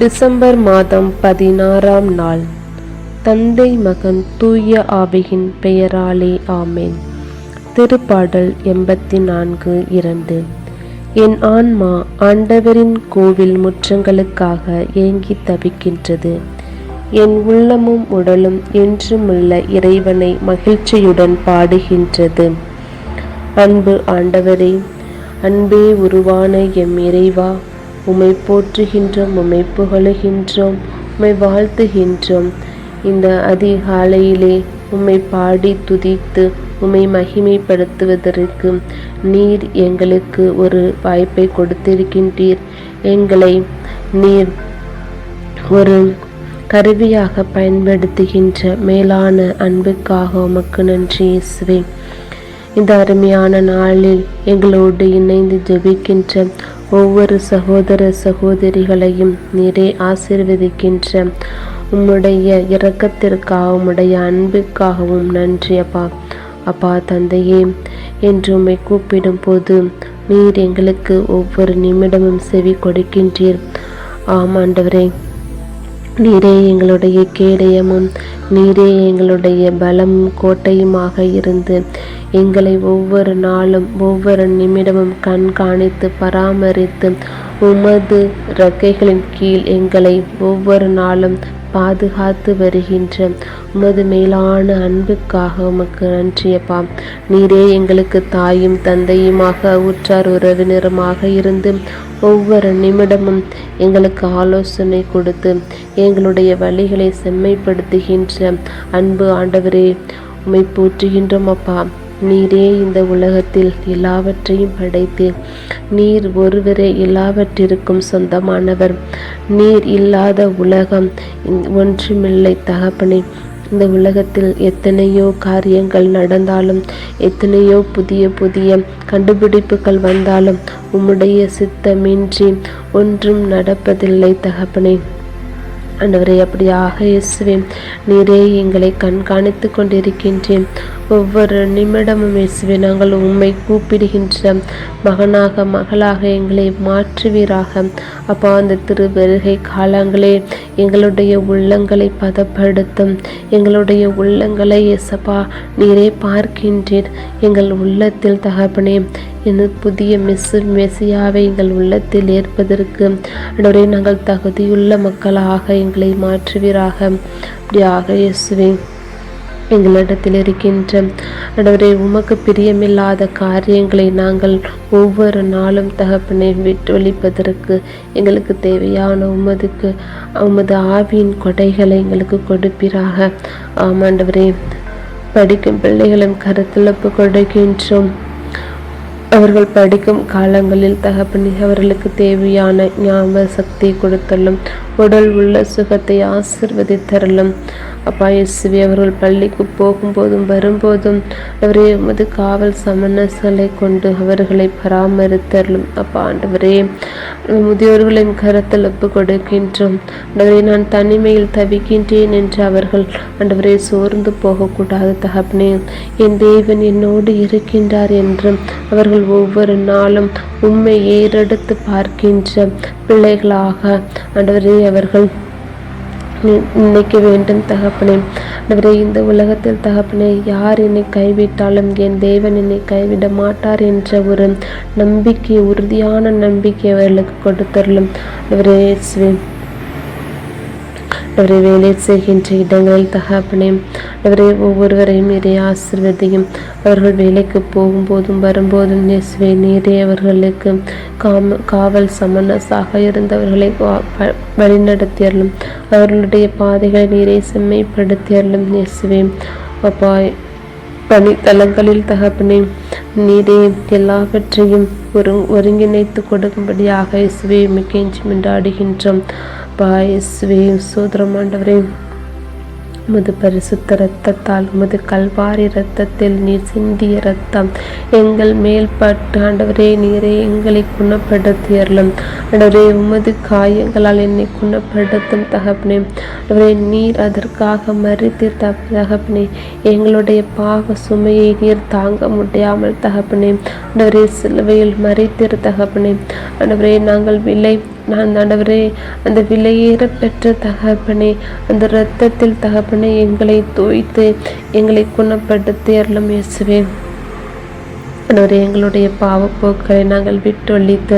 December மாதம் பதினாறாம் நாள். தந்தை மகன் தூய ஆவியின் பெயராலே ஆமேன். திருப்பாடல் எண்பத்தி நான்கு இரண்டு. என் ஆன்மா ஆண்டவரின் கோவில் முற்றங்களுக்காக ஏங்கி தவிக்கின்றது. என் உள்ளமும் உடலும் என்றுமுள்ள இறைவனை மகிழ்ச்சியுடன் பாடுகின்றது. அன்பு ஆண்டவரே அன்பே உருவான எம் இறைவா உமை போற்றுகின்றோம் உமை புகழுகின்றோம் உமை வாழ்த்துகின்றோம். இந்த அதிகாலையிலே உம்மை பாடி துதித்து உம்மை மகிமைப்படுத்துவதற்கு நீர் எங்களுக்கு ஒரு வாய்ப்பை கொடுத்திருக்கின்றீர். எங்களை நீர் ஒரு கருவியாக பயன்படுத்துகின்ற மேலான அன்புக்காக உமக்கு நன்றி இயேசுவே. இந்த அருமையான நாளில் எங்களோடு இணைந்து ஜெபிக்கின்ற ஒவ்வொரு சகோதர சகோதரிகளையும் நீரே ஆசீர்வதிக்கின்ற உம்முடைய இரக்கத்திற்காக உம்முடைய அன்புக்காகவும் நன்றி அப்பா. அப்பா தந்தையே என்று உம்மை கூப்பிடும் போது நீர் எங்களுக்கு ஒவ்வொரு நிமிடமும் செவி கொடுக்கின்றீர். ஆமாண்டவரே நீரே எங்களுடைய கேடயமும் நீரே எங்களுடைய பலமும் கோட்டையுமாக இருந்து எங்களை ஒவ்வொரு நாளும் ஒவ்வொரு நிமிடமும் கண்காணித்து பராமரித்து உமது ரக்கைகளின் கீழ் எங்களை ஒவ்வொரு நாளும் பாதுகாத்து வருகின்ற உமது மேலான அன்புக்காக உமக்கு நன்றியப்பா. நீரே எங்களுக்கு தாயும் தந்தையுமாக உற்றார் உறவினருமாக இருந்து ஒவ்வொரு நிமிடமும் எங்களுக்கு ஆலோசனை கொடுத்து எங்களுடைய வழிகளை செம்மைப்படுத்துகின்ற அன்பு ஆண்டவரே உமை போற்றுகின்றோம் அப்பா. நீரே இந்த உலகத்தில் எல்லாவற்றையும் படைத்தீர் நீர் ஒருவரே எல்லாவற்றிற்கும் சொந்தமானவர். நீர் இல்லாத உலகம் ஒன்றுமில்லை தகப்பனே. இந்த உலகத்தில் எத்தனையோ காரியங்கள் நடந்தாலும் எத்தனையோ புதிய புதிய கண்டுபிடிப்புகள் வந்தாலும் உம்முடைய சித்தமின்றி ஒன்றும் நடப்பதில்லை தகப்பனே. ஆண்டவரை அப்படியாக இயேசுவே நீரே எங்களை கண்காணித்து கொண்டிருக்கின்றேன். ஒவ்வொரு நிமிடமும் இயேசுவே நாங்கள் உம்மை கூப்பிடுகின்ற மகனாக மகளாக எங்களை மாற்றுவீராக. அப்பா அந்த திருவருகை காலங்களே எங்களுடைய உள்ளங்களை பதப்படுத்தும். எங்களுடைய உள்ளங்களை எசப்பா நீரே பார்க்கின்றீர். எங்கள் உள்ளத்தில் தகப்பனே என புதிய மெஸ்ஸு மெசியாவை எங்கள் உள்ளத்தில் ஏற்பதற்கு. அடவரே நாங்கள் தகுதியுள்ள மக்களாக எங்களை மாற்றுவீராக. அப்படியாக இயேசுவே எங்களிடத்தில் இருக்கின்ற அடவரை உமக்கு பிரியமில்லாத காரியங்களை நாங்கள் ஒவ்வொரு நாளும் தகப்பனை விட்டொழிப்பதற்கு எங்களுக்கு தேவையான உமதுக்கு உமது ஆவியின் கொடைகளை எங்களுக்கு கொடுப்பீராக. ஆமாண்டவரே படிக்கும் பிள்ளைகளும் கருத்தில் கொடுக்கின்றோம். அவர்கள் படிக்கும் காலங்களில் தகப்பனி அவர்களுக்கு தேவையான ஞாபக சக்தி கொடுத்தலும் உடல் உள்ள சுகத்தை ஆசிர்வதித்தரலும் அப்பா இயேசுவே அவர்கள் பள்ளிக்கு போகும்போதும் வரும்போதும் அவரே உமது காவல் சமணசலை கொண்டு அவர்களை பராமரித்தலும் அப்பா ஆண்டவரே முதியோர்களின் கரத்தில் ஒப்பு கொடுக்கின்றோம். ஆண்டவரே நான் தனிமையில் தவிக்கின்றேன் என்று அவர்கள் ஆண்டவரே சோர்ந்து போகக்கூடாது தகப்பனே. என் தேவன் என்னோடு இருக்கின்றார் என்றும் அவர்கள் ஒவ்வொரு நாளும் உண்மை ஏறெடுத்து பார்க்கின்ற பிள்ளைகளாக ஆண்டவரே அவர்கள் நினைக்க வேண்டும் தகப்பனே. ஆண்டவரே இந்த உலகத்தில் தகப்பனே யார் என்னை கைவிட்டாலும் என் தேவன் என்னை கைவிட மாட்டார் என்ற ஒரு நம்பிக்கை உறுதியான நம்பிக்கை அவர்களுக்கு கொடுத்தரலும் ஆண்டவரே அவரை வேலை செய்கின்ற இடங்களில் தகப்பனே அவரை ஒவ்வொருவரையும் இதை ஆசிர்வதியும். அவர்கள் வேலைக்கு போகும்போதும் வரும்போதும் இயேசுவை நீரே அவர்களுக்கு காம காவல் சமனஸாக இருந்தவர்களை வழிநடத்தியர்களும் அவர்களுடைய பாதைகளை நீரை செம்மைப்படுத்தியர்களும் இயேசுவே. அப்பாய் பனித்தலங்களில் தகப்பனே நீரே எல்லாவற்றையும் ஒரு ஒருங்கிணைத்து கொடுக்கும்படியாக இயேசுவே மிக்கெஞ்சி மின்றாடுகின்றோம் பா இசுவே சோதரமாண்டவரை உமது பரிசுத்த இரத்தத்தால் உமது கல்வாரி இரத்தத்தில் நீர் சிந்திய இரத்தம் எங்கள் மேல்பட்டு ஆண்டவரே நீரே எங்களை குணப்படுத்தியறலும் ஆண்டவரே உமது காயங்களால் என்னை குணப்படுத்தும் தகப்பனே. ஆண்டவரே நீர் அதற்காக மறித்து தகப்பனே எங்களுடைய பாவ சுமையை நீர் தாங்க முடியாமல் தகப்பனே. ஆண்டவரே சிலுவையில் மறித்திரு தகப்பனே. ஆண்டவரே நாங்கள் விலை நான் ஆண்டவரே அந்த விலையேற பெற்ற தகப்பனே அந்த இரத்தத்தில் தகப்பனே எங்களை தோய்த்து எங்களை குணப்படுத்தி அருளும் இயேசுவே. ஆண்டவரே எங்களுடைய பாவப்போக்களை நாங்கள் விட்டொழித்து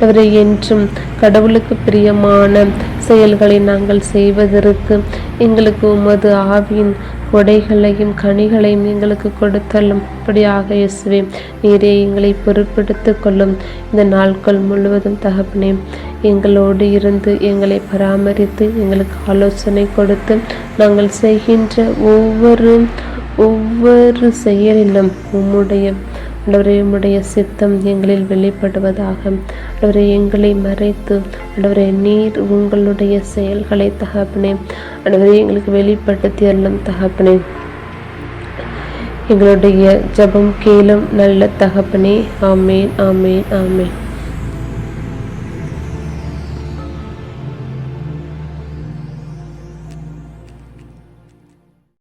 அவரை என்றும் கடவுளுக்கு பிரியமான செயல்களை நாங்கள் செய்வதற்கு எங்களுக்கு உமது ஆவியின் கொடைகளையும் கனிகளையும் எங்களுக்கு கொடுத்தல்லும். அப்படியாக இயேசுவே நீரே எங்களை பொருட்படுத்திக் கொள்ளும். இந்த நாட்கள் முழுவதும் தகப்பனே எங்களோடு இருந்து எங்களை பராமரித்து எங்களுக்கு ஆலோசனை கொடுத்து நாங்கள் செய்கின்ற ஒவ்வொரு ஒவ்வொரு செயலிலும் உம்முடைய ஆண்டவரே உம்முடைய சித்தம் எங்களில் வெளிப்படுவதாக. ஆண்டவரே எங்களை மறைத்து ஆண்டவரே நீர் உங்களுடைய செயல்களை தகப்பனே. ஆண்டவரே எங்களுக்கு வெளிப்படுத்தி அருளும் தகப்பனே. எங்களுடைய ஜபம் கேளும் நல்ல தகப்பனே. ஆமேன் ஆமேன் ஆமேன்.